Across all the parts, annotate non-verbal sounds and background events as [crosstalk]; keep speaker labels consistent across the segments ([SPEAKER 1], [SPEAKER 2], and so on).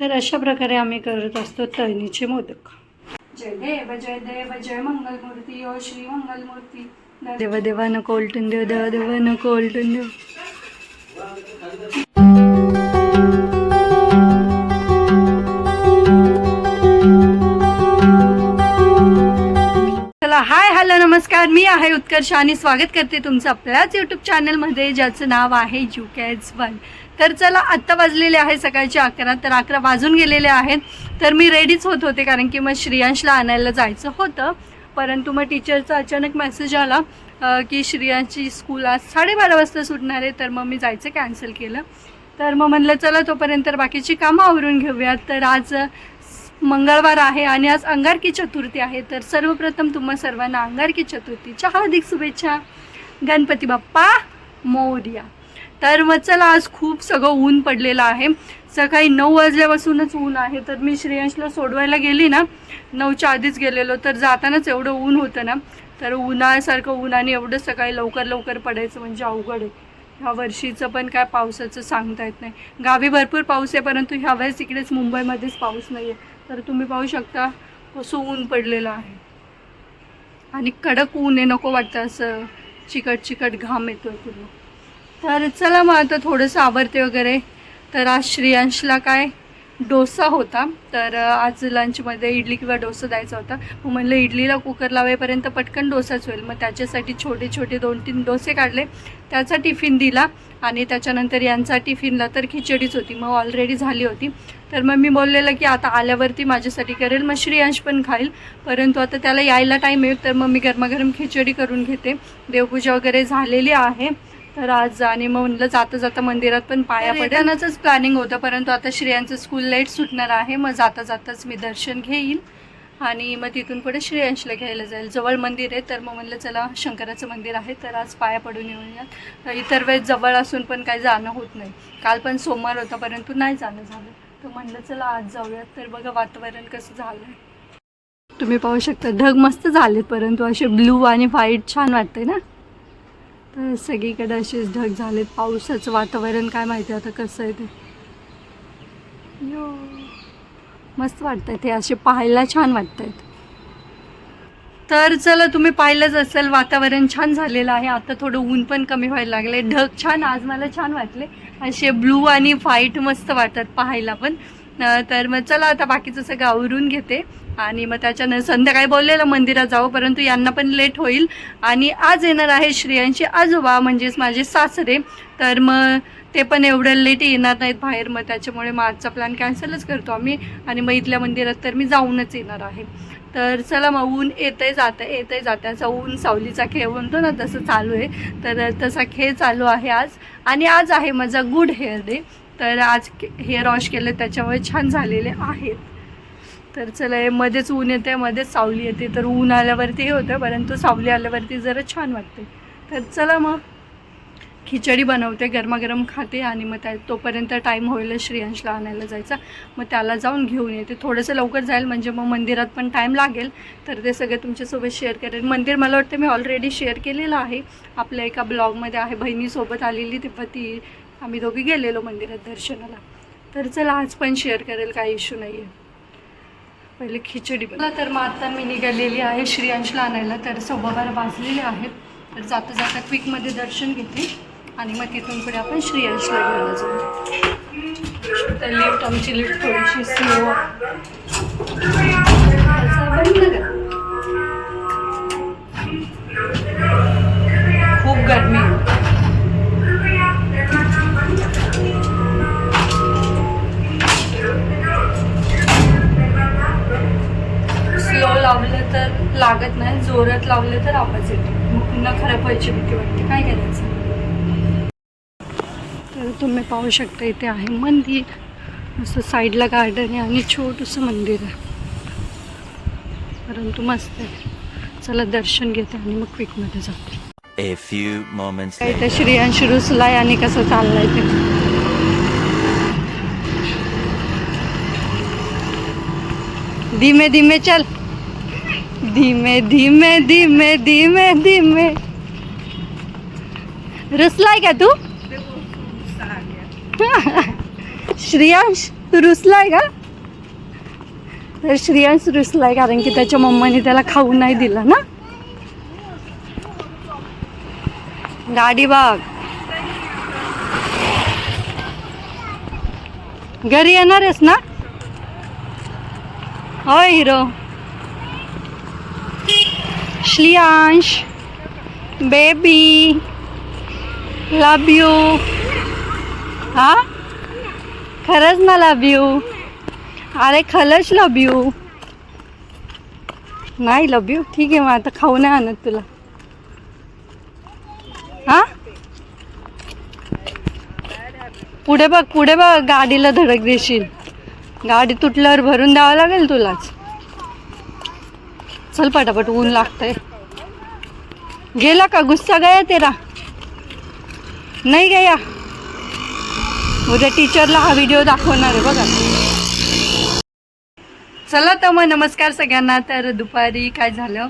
[SPEAKER 1] तर अशा प्रकारे आम्ही करत असतो तळणीचे मोदक. जय देव जय देव जय मंगलमूर्ती ओ श्री मंगलमूर्ती. देव देवानं कोलटून देव देव देवानं कोलटून देव. चला हाय हॅलो नमस्कार. मी आहे उत्कर्ष आणि स्वागत करते तुमचं आपल्याच यूट्यूब चॅनलमध्ये ज्याचं नाव आहे यू कॅज वन तर चला आत्ता वाजलेले आहे सकाळचे अकरा तर अकरा वाजून गेलेले आहेत. तर मी रेडीच होत होते कारण की मग श्रियांशला आणायला जायचं होतं. परंतु मग टीचरचा अचानक मेसेज आला की श्रियांची स्कूल आज साडेबारा वाजता सुटणार आहे तर मग मी जायचं कॅन्सल केलं. तर मग म्हणलं चला तोपर्यंत बाकीची कामं आवरून घेऊयात. तर आज मंगळवार आहे आणि आज अंगारकी चतुर्थी आहे. तर सर्वप्रथम तुम्हा सर्वांना अंगारकी चतुर्थीच्या हार्दिक शुभेच्छा. गणपती बाप्पा मोर्या. तर मग चला आज खूप सगळं ऊन पडलेलं आहे. सकाळी नऊ वाजल्यापासूनच ऊन आहे. तर मी श्रेयांशला सोडवायला गेली ना नऊच्या आधीच गेलेलो. तर जातानाच एवढं ऊन होतं ना. तर उन्हाळ्यासारखं ऊन आणि एवढं सकाळी लवकर लवकर पडायचं म्हणजे अवघड आहे. ह्या वर्षीचं पण काय पावसाचं सांगता येत नाही. गावी भरपूर पाऊस आहे परंतु ह्या वेळेस इकडेच मुंबईमध्येच पाऊस नाही आहे तर तुम्ही पाहू शकता कसं ऊन पडलेलं आहे. आणि कडक ऊन आहे नको वाटतं असं. चिकट चिकट घाम येतोय तुला. तर चला मग आता थोडंसं आवरते वगैरे. तर आज श्रेयांशला काय? डोसा होता. तर आज लंचमध्ये इडली किंवा डोसा द्यायचा होता. मग म्हणलं इडलीला कुकर लावेपर्यंत पटकन डोसाच होईल. मग त्याच्यासाठी छोटे छोटे दोन तीन डोसे काढले. त्याचा टिफिन दिला आणि त्याच्यानंतर यांचा टिफिनला तर खिचडीच होती. मग ऑलरेडी झाली होती. तर मग मी बोललेलं की आता आल्यावरती माझ्यासाठी करेल. मग श्रेयांश पण खाईल. परंतु आता त्याला यायला टाईम येईल तर मग मी गरमागरम खिचडी करून घेते. देवपूजा वगैरे झालेली आहे. तर आज आणि मग म्हणलं जाता जाता मंदिरात पण पाया पडण्याचंच प्लॅनिंग होतं परंतु आता श्रेयांचं स्कूल लेट सुटणार आहे मग जाता जाताच मी दर्शन घेईन आणि मग तिथून पुढे श्रेयांशला घ्यायला जाईल. जवळ मंदिर आहे तर मग म्हणलं चला शंकराचं मंदिर आहे तर आज पाया पडून येऊयात. तर इतर वेळेस जवळ असून पण काही जाणं होत नाही. काल पण सोमवार होता परंतु नाही जाणं झालं. तर म्हणलं चला आज जाऊयात. तर बघा वातावरण कसं झालं आहे तुम्ही पाहू शकता ढग मस्त झालेत परंतु असे ब्लू आणि व्हाईट छान वाटते ना? तर सगळीकडे असेच ढग झालेत. पावसाचं वातावरण काय माहिती आता कसं आहे ते. यो मस्त वाटतंय ते असे पाहायला छान वाटत आहेत तर चला तुम्ही पाहिलंच असेल वातावरण छान झालेलं आहे. आता थोडं ऊन पण कमी व्हायला लागले ढग छान आज मला छान वाटले. असे ब्लू आणि व्हाईट मस्त वाटतात पाहायला पण. तर मग चला आता बाकीचं सगळं आवरून घेते. आणि मग त्याच्यानं संध्याकाळी बोललेलं मंदिरात जाऊ परंतु यांना पण लेट होईल. आणि आज येणार आहे श्रेयांशी आजोबा म्हणजेच माझे सासरे. तर मग ते पण एवढं लेट येणार नाहीत बाहेर. मग त्याच्यामुळे मग आजचा प्लॅन कॅन्सलच करतो आम्ही. आणि मग इथल्या मंदिरात तर मी जाऊनच येणार आहे. तर चला मग ऊन येतंय जातं येतंय जातं. असा ऊन सावलीचा खेळ म्हणतो ना तसं चालू आहे. तर तसा खेळ चालू आहे आज. आणि आज आहे माझा गुड हेअर डे तर आज हेअर वॉश केलं त्याच्यामुळे छान झालेले आहेत. तर चला हे मध्येच ऊन येते मध्येच सावली येते. तर ऊन आल्यावरती हे होतं परंतु सावली आल्यावरती जरा छान वाटते तर चला मग खिचडी बनवते गरमागरम खाते आणि मग त्या तोपर्यंत टाईम होईल श्रेयांशला आणायला जायचा. मग त्याला जाऊन घेऊन येते. थोडंसं लवकर जाईल म्हणजे मग मंदिरात पण टाईम लागेल. तर ते सगळं तुमच्यासोबत शेअर करेल मंदिर मला वाटतं मी ऑलरेडी शेअर केलेलं आहे. आपल्या एका ब्लॉगमध्ये आहे बहिणीसोबत आलेली ती ती आम्ही दोघी गेलेलो मंदिरात दर्शनाला. तर चला आज पण शेअर करेल काही इश्यू नाही आहे पहिले खिचडी बघा तर मग आता मी निघालेली आहे श्रीयांशला आणायला. तर सोबाबाला भाजलेले वाजलेले आहेत. तर जाता जाता क्विकमध्ये दर्शन घेते. आणि मग तिथून पुढे आपण श्रीयांशला घ्यायला जाऊ. तर लिफ्ट आमची लिफ्ट थोडीशी स्लो खूप गरमी लागत नाही. जोरात लावलं तर आवाज येतो. मग पुन्हा खराब व्हायची भीती वाटते. काय करायचं? तर तुम्ही पाहू शकता इथे आहे मंदिर. असं साईडला गार्डन आहे आणि छोटंसं मंदिर आहे. परंतु मस्त आहे. चला दर्शन घेते आणि मग क्विकमध्ये जाते.
[SPEAKER 2] A few moments
[SPEAKER 1] श्रेयांश रुसलाय आणि कसं चाललंय ते. धीमे धीमे चल. धीमे धीमे धीमे धीमे धीमे. रुसलाय का तू? [laughs] श्रेयांश तू रुसलाय का? तर श्रेयांश रुसलाय कारण की त्याच्या मम्माने त्याला खाऊ नाही दिलं ना? गाडी बाग. घरी येणारच ना? होय hero. Shliyansh baby love you हा खरंच ना लव यू अरे खरंच लव यू नाही लव यू ठीक आहे मग आता खाऊ नाही आणत तुला. हा? पुढे बघ पुढे बघ गाडीला धडक देशील. गाडी तुटल्यावर भरून द्यावं लागेल तुलाच. चल पटापट ऊन लागतंय. गेला का? गुस्सा गया तेरा? नाही गया. उद्या टीचरला हा व्हिडिओ दाखवणार आहे बघा. चला तर मग नमस्कार सगळ्यांना. तर दुपारी काय झालं?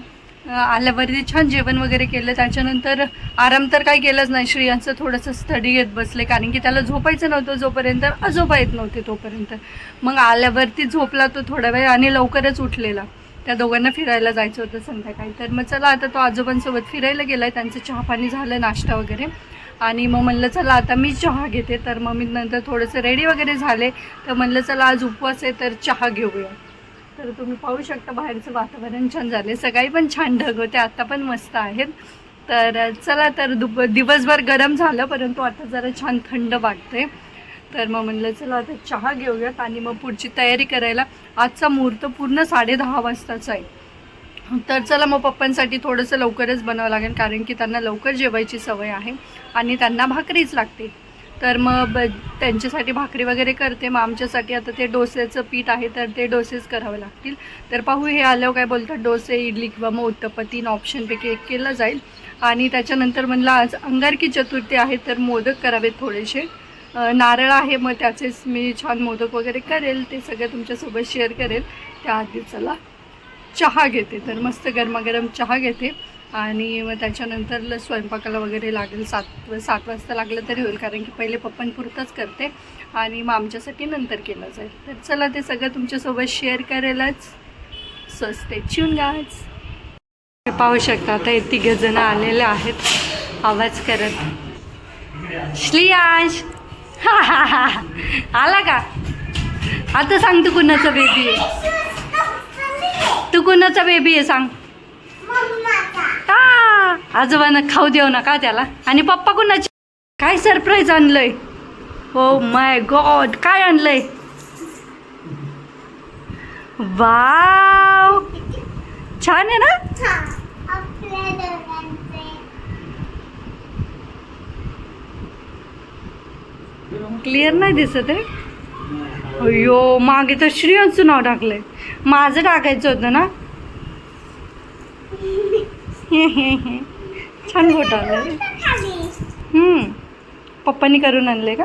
[SPEAKER 1] आल्यावरती छान जेवण वगैरे केलं. त्याच्यानंतर आराम तर काय केलंच नाही. श्रियांचं थोडंसं स्टडी घेत बसले. कारण की त्याला झोपायचं नव्हतं जोपर्यंत आजोबा येत नव्हते तोपर्यंत. मग आल्यावरती झोपला तो थोडा वेळ आणि लवकरच उठलेला. त्या दोघांना फिरायला जायचं होतं संध्याकाळी. तर मग चला आता तो आजोबांसोबत फिरायला गेला आहे त्यांचं चहा पाणी झालं नाश्ता वगैरे. आणि मग म्हणलं चला आता मी चहा घेते. तर मग मी नंतर थोडंसं रेडी वगैरे झाले. तर म्हणलं चला आज उपवास आहे तर चहा घेऊया. तर तुम्ही पाहू शकता बाहेरचं वातावरण छान झाले सकाळी पण छान ढग होते आत्ता पण मस्त आहेत. तर चला तर दुप दिवसभर गरम झालं परंतु आता जरा छान थंड वाटते तर मग म्हणलं चला आता चहा घेऊयात. आणि मग पुढची तयारी करायला आजचा मुहूर्त पूर्ण साडे दहा वाजताचा आहे. तर चला मग पप्पांसाठी थोडंसं लवकरच बनावं लागेल कारण की त्यांना लवकर जेवायची सवय आहे आणि त्यांना भाकरीच लागते. तर मग ब त्यांच्यासाठी भाकरी वगैरे करते. मग आमच्यासाठी आता ते डोसेचं पीठ आहे तर ते डोसेच करावे लागतील. तर पाहू हे आलं काय बोलतात डोसे इडली किंवा मग उत्तप्पा तीन ऑप्शनपैकी एक केलं जाईल. आणि त्याच्यानंतर म्हणलं आज अंगारकी चतुर्थी आहे तर मोदक करावेत थोडेसे. नारळ आहे मग त्याचेच मी छान मोदक वगैरे करेल ते सगळं तुमच्यासोबत शेअर करेल. त्याआधी चला चहा घेते तर मस्त गरमागरम चहा घेते. आणि मग त्याच्यानंतर स्वयंपाकाला वगैरे लागेल सात सात वाजता लागलं तरी होईल कारण की पहिले पप्पांपुरतंच करते. आणि मग आमच्यासाठी नंतर केलं जाईल. तर चला ते सगळं तुमच्यासोबत शेअर करेलच. स्वस्ते चिऊन गाच पाहू शकता आता हे तिघ जण आलेले आहेत आवाज करत. श्लियांश [laughs] आला का? आता सांग तू कुणाचा बेबी आहे. तू कुणाचा बेबी आहे सांग. हा आजोबांना खाऊ देऊ नका त्याला. आणि पप्पा कुणाचे? काय सरप्राईज आणलंय? हो माय गॉड काय आणलंय? वाव छान आहे ना? क्लिअर नाही दिसत आहे? अయ్यो मागे तर श्रीयांचं नाव टाकलंय. माझं टाकायचं होतं ना? [laughs] छान फोटो आलं हम्म. पप्पानी करून आणले का?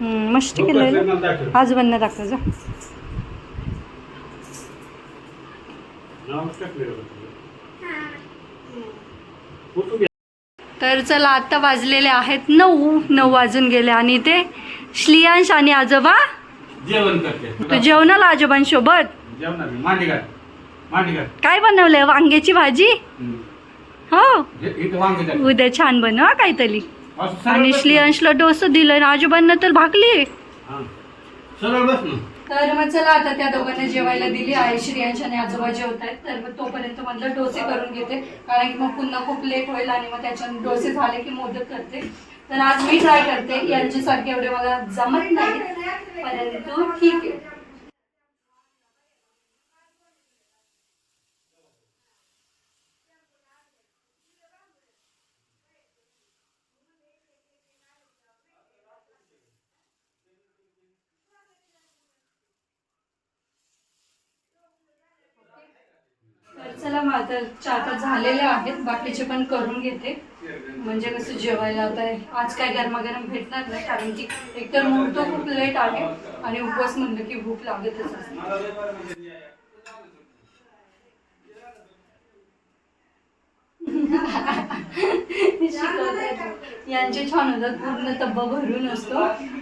[SPEAKER 1] हम्म, मस्त केलं आज बंद टाकायचं तर चला आता वाजलेले आहेत नऊ नऊ वाजून गेले आणि ते श्लियांश आणि आजोबा
[SPEAKER 3] जेवण करते.
[SPEAKER 1] तू जेवणाला आजोबांसोबत? काय बनवलंय? वांग्याची भाजी. हो.
[SPEAKER 3] हे-.
[SPEAKER 1] उद्या छान बनव हा काहीतरी. आणि. श्लियांशला डोस दिलं आणि आजोबांना तर भाकली.
[SPEAKER 3] सरळ बस ना.
[SPEAKER 1] तर मग चला आता त्या दोघांना जेवायला दिली. आहे यांच्या आणि आजोबा जेवत आहेत तर मग तोपर्यंत म्हटलं डोसे करून घेते. कारण की मग पुन्हा खूप लेट होईल आणि मग त्याच्या डोसे झाले की मोदक करते. तर आज मी ट्राय करते. यांच्यासारखे एवढे मला जमत नाही परंतु ठीक आहे तर चला मग आता चार झालेले आहेत. बाकीचे पण करून घेते. म्हणजे कसं जेवायला आता आज काय गरमागरम भेटणार नाही कारण की एकतर मुहूर्त खूप लेट आहे आणि उपवास म्हणलं की भूक लागतच असते. यांचे छान होतात पूर्ण तब्बा भरून असतो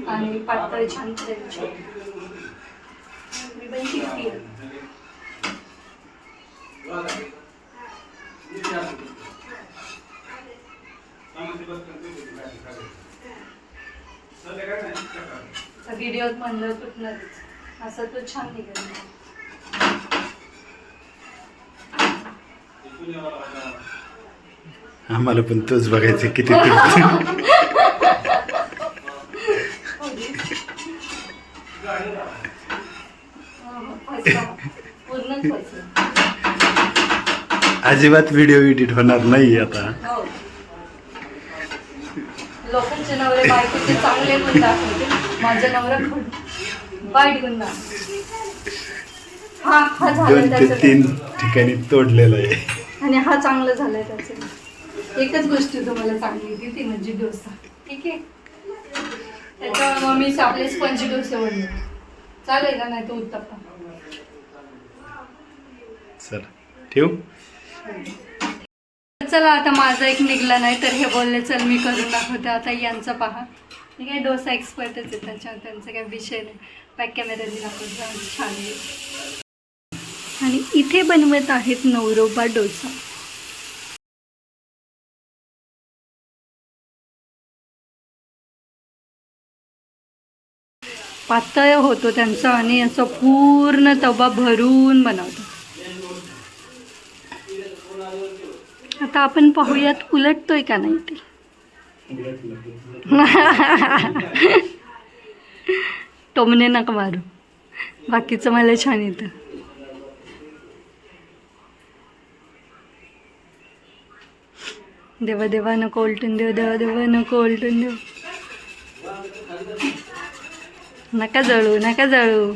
[SPEAKER 1] आणि पातळ छान करायचे व्हिडिओत म्हणलं कुठनंच असं तो छान निघाला.
[SPEAKER 4] आम्हाला पण तोच बघायचं किती तुटतो. अजिबात व्हिडिओ एडिट होणार नाही आता.
[SPEAKER 1] हो. लोकांचे नवरे बायकोचे चांगले गुण दाखवते. माझा नवरा खूप वाईट गुण दाखवते. हा हा झाला
[SPEAKER 4] दोन ते तीन ठिकाणी तोडलेलं आहे.
[SPEAKER 1] आणि हा चांगला झालाय त्याचं एकच गोष्ट तुम्हाला चांगली होती ती म्हणजे डोसा. ठीक आहे? त्याच्यावर मग मी आपले स्पंजी डोसे बनले चालेल का नाही तो उत्तप्पा?
[SPEAKER 4] चल ठेवू?
[SPEAKER 1] चला आता माझा एक निघला नाही तर हे बोलले चल मी करून दाखवते. आता यांचं पहा. मी काय डोसा एक्सपर्टच आहे त्याच्यावर त्यांचा काय विषय नाही. बॅक कॅमेऱ्याने दाखवत छान आहे. आणि इथे बनवत आहेत नवरोबा डोसा. पातळ होतो त्यांचा आणि असं पूर्ण तवा भरून बनवतो आता आपण पाहूयात उलटतोय का नाही ते? टोमने नका मारू. बाकीचं मला छान येतं. देवा देवा नको उलटून देव देवा देवा नको उलटून देव नका जळू नका जळू.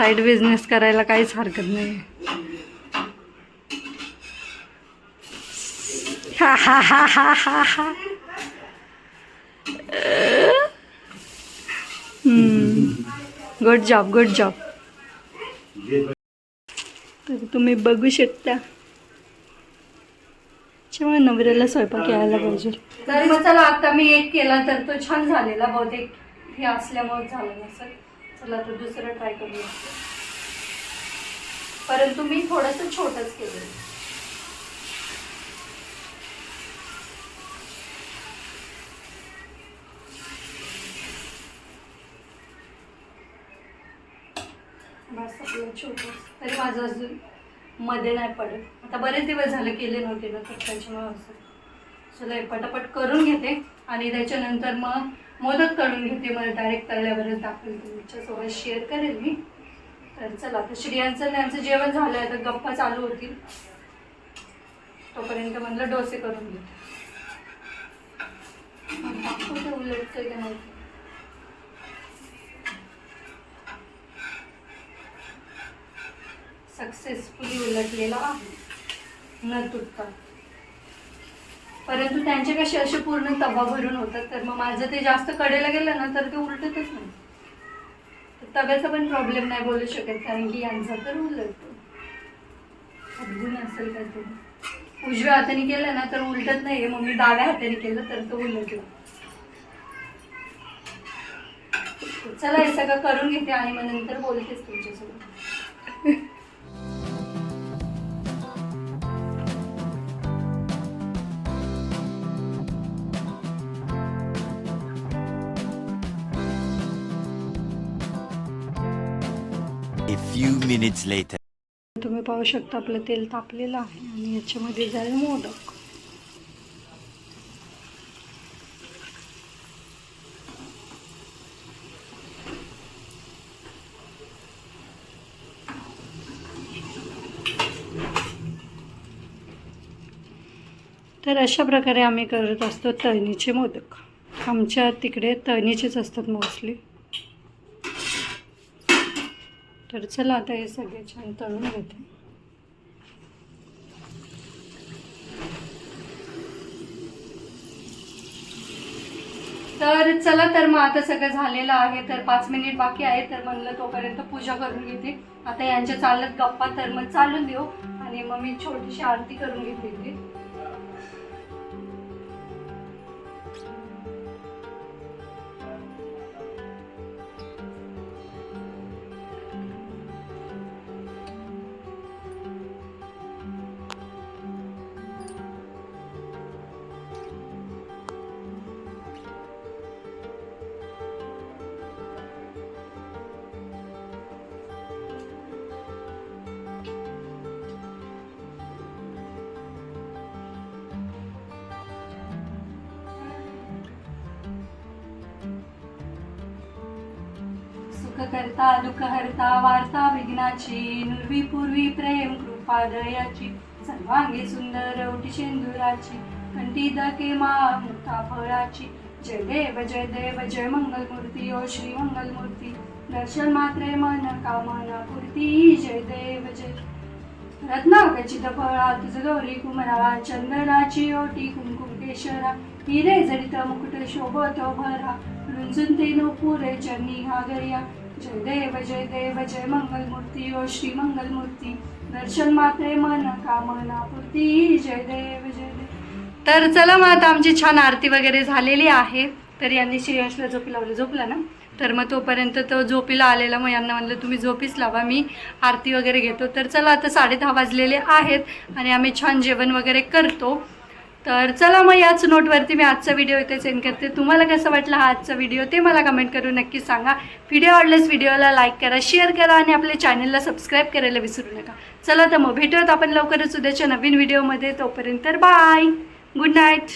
[SPEAKER 1] साईड बिझनेस करायला काहीच हरकत नाही. हा हा हा हा हा हा. गुड जॉब गुड जॉब तर तुम्ही बघू शकता. जेव्हा नवऱ्याला स्वयंपाक यायला पाहिजे. तर मग चला आता मी एक केला तर तो छान झालेला बहुतेक. हे असल्यामुळे झालं नसेल. चला तर दुसरं ट्राय करूया. परंतु मी थोडंसं छोटंच केलं बस आपलं छोटं. तरी माझं अजून मध्ये नाही पडत. आता बरेच दिवस झालं केले नव्हते ना तर त्याच्यामुळे असं. चला पटापट करून घेते. आणि त्याच्यानंतर मग मोदक करून घेते मला डायरेक्ट तळल्यावरच दाखवेल तुमच्यासोबत शेअर करेल मी. तर चला आता श्रियांचं त्यांचं जेवण झालं आहे तर गप्पा चालू होतील. तोपर्यंत म्हणलं डोसे करून घेते दाखवते उलटतोय का नाही सक्सेसफुली उलटलेला आहे. न तुटता. परंतु त्यांचे कसे असे पूर्ण तवा भरून होतात तर मग माझं ते जास्त कडेला गेलं ना तर ते उलटतच नाही. तर तव्याचा पण प्रॉब्लेम नाही बोलू शकत कारण की यांचा तर उलटतो. अगदी असेल का ते? उजव्या हाताने केलं ना तर उलटत नाही मग मी डाव्या हाताने केलं तर तो उलटला. चला हे सगळं करून घेते आणि मग नंतर बोलतेच तुमच्यासोबत.
[SPEAKER 2] Minutes later.
[SPEAKER 1] तुम्ही पाहू शकता आपलं तेल तापलेलं आहे आणि याच्यामध्ये जाईल मोदक. तर अशा प्रकारे आम्ही करत असतो तळणीचे मोदक. आमच्या तिकडे तळणीचेच असतात मोस्टली तर चला आता हे सगळे छान तळून घेते. तर चला तर मग आता सगळं झालेलं आहे तर पाच मिनिट बाकी आहे तर म्हणलं तोपर्यंत पूजा करून घेते. आता यांच्या चालत गप्पा तर मग चालून देऊ. आणि मग मी छोटीशी आरती करून घेते इथे करता दुःख हरता वार्ता विघ्नाची नुरवी पूर्वी प्रेम कृपा दयाची सर्वांगी सुंदर ओटी शेंदुराची कंठी दके मा मुक्ता फळाची. जय देव जय देव जय मंगलमूर्ती ओ श्री मंगलमूर्ती. दर्शन मात्रे मन कामना पूर्ती. जय देव जय. रत्नाकचित फळा तुझ गौरी कुमरा चंदनाची ओटी कुमकुम केशरा. हिरे जडित मुकुट शोभतो भरा. रुंजून ते पुरे चरणी गर्या जय देव जय देव जय मंगलमूर्ती ओ श्री मंगलमूर्ती. दर्शन मात्रे मन कामना पूर्ती. जय देव जय देव. तर चला मग आता आमची छान आरती वगैरे झालेली आहे. तर यांनी श्रीयशला झोपी लावली. झोपला ना? तर मग तोपर्यंत तो झोपीला आलेला. मग यांना म्हणलं तुम्ही झोपीच लावा. मी आरती वगैरे घेतो. तर चला आता साडे दहा वाजलेले आहेत आणि आम्ही छान जेवण वगैरे करतो. तर चला मग याच नोटवरती मी आजचा व्हिडिओ इथे सेंड करते. तुम्हाला कसं वाटला हा आजचा व्हिडिओ ते मला कमेंट करून नक्की सांगा. व्हिडिओ आवडल्यास व्हिडिओला लाईक करा शेअर करा आणि आपल्या चॅनलला सबस्क्राईब करायला विसरू नका. चला तर मग भेटूयात आपण लवकरच उद्याच्या नवीन व्हिडिओमध्ये तोपर्यंत तर बाय गुड नाईट